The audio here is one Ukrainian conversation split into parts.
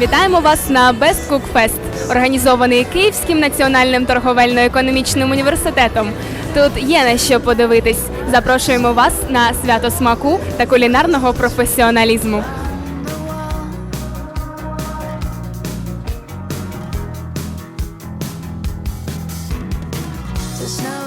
Вітаємо вас на Best Cook Fest, організований Київським національним торговельно-економічним університетом. Тут є на що подивитись. Запрошуємо вас на свято смаку та кулінарного професіоналізму. There's no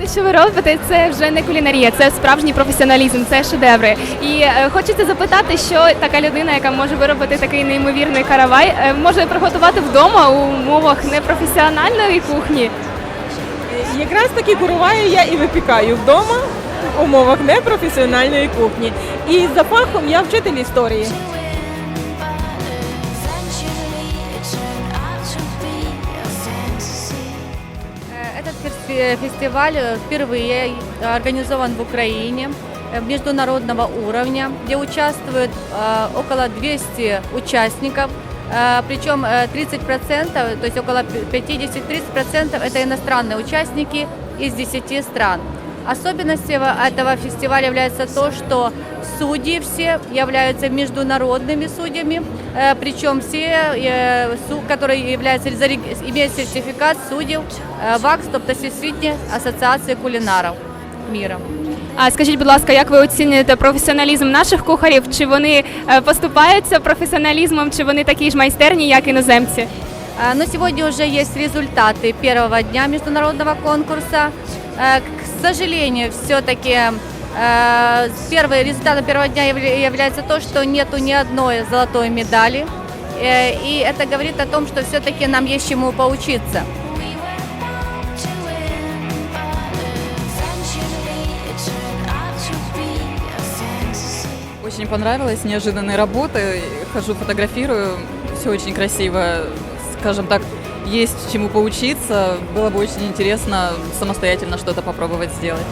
Те, що ви робите, це вже не кулінарія, це справжній професіоналізм, це шедеври. І е, хочеться запитати, що така людина, яка може виробити такий неймовірний каравай, е, може приготувати вдома у умовах непрофесіональної кухні. Якраз таки куруваю я і випікаю вдома в умовах непрофесіональної кухні. І за фахом я вчитель історії. Этот фес- фестиваль э, впервые организован в Украине э, международного уровня, где участвует э, около 200 участников, Э, причем э, 30%, то есть около 50-30% это иностранные участники из 10 стран. Особенностью этого фестиваля является то, что судьи все являются международными судьями, э, причем все, э, су- которые являются, зареги- имеют сертификат судей э, ВАКС, тобто Всесвітня Асоціація кулінарів міра. А скажіть, будь ласка, як ви оцінюєте професіоналізм наших кухарів? Чи вони е, поступаються професіоналізмом, чи вони такі ж майстерні, як іноземці? Э, Но сегодня уже есть результаты первого дня международного конкурса. Э, К сожалению, все-таки первый результатом первого дня явля- является то, что нету ни одной золотой медали. Э, И это говорит о том, что все-таки нам есть чему поучиться. Очень понравилось, неожиданные работы. Хожу, фотографирую, все очень красиво. Скажем так, есть чему поучиться. Было бы очень интересно самостоятельно что-то попробовать сделать.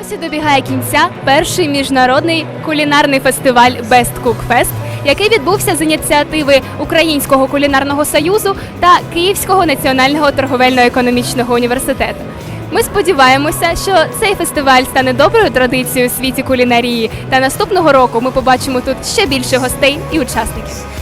Ось і добігає кінця перший міжнародний кулінарний фестиваль Best Cook Fest, який відбувся з ініціативи Українського кулінарного союзу та Київського національного торговельно-економічного університету. Ми сподіваємося, що цей фестиваль стане доброю традицією у світі кулінарії, та наступного року ми побачимо тут ще більше гостей і учасників.